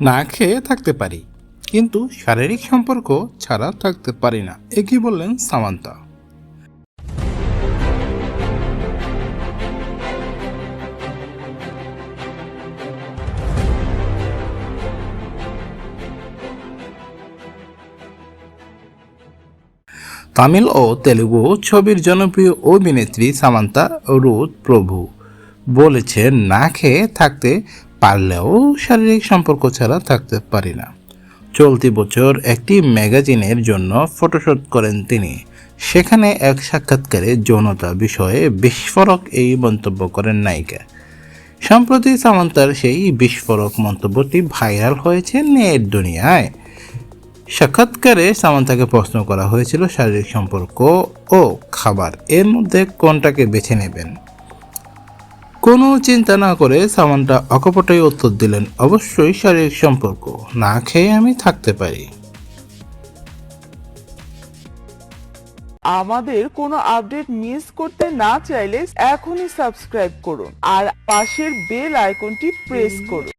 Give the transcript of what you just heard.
না খেয়ে থাকতে পারি, কিন্তু শারীরিক সম্পর্ক ছাড়া থাকতে পারি না। একই বললেন সামান্তা। তামিল ও তেলুগু ছবির জনপ্রিয় অভিনেত্রী সামান্তা রুথ প্রভু বলেছেন, না খেয়ে থাকতে পারলেও শারীরিক সম্পর্ক ছাড়া থাকতে পারি না। চলতি বছর একটি ম্যাগাজিনের জন্য ফটোশ্যুট করেন তিনি। সেখানে এক সাক্ষাৎকারে যৌনতা বিষয়ে বিস্ফোরক এই মন্তব্য করেন নায়িকা। সম্প্রতি সামান্তার সেই বিস্ফোরক মন্তব্যটি ভাইরাল হয়েছে নেট দুনিয়ায়। সাক্ষাৎকারে সামান্তাকে প্রশ্ন করা হয়েছিল শারীরিক সম্পর্ক ও খাবার এর মধ্যে কোনটাকে বেছে নেবেন? কোনো চিন্তা না করে সামানটা অকপটেই উত্তর দিলেন। অবশ্যই শারীরিক সম্পর্ক, না খেয়ে আমি থাকতে পারি। আমাদের কোনো আপডেট মিস করতে না চাইলে এখনই সাবস্ক্রাইব করুন আর পাশের বেল আইকনটি প্রেস করুন।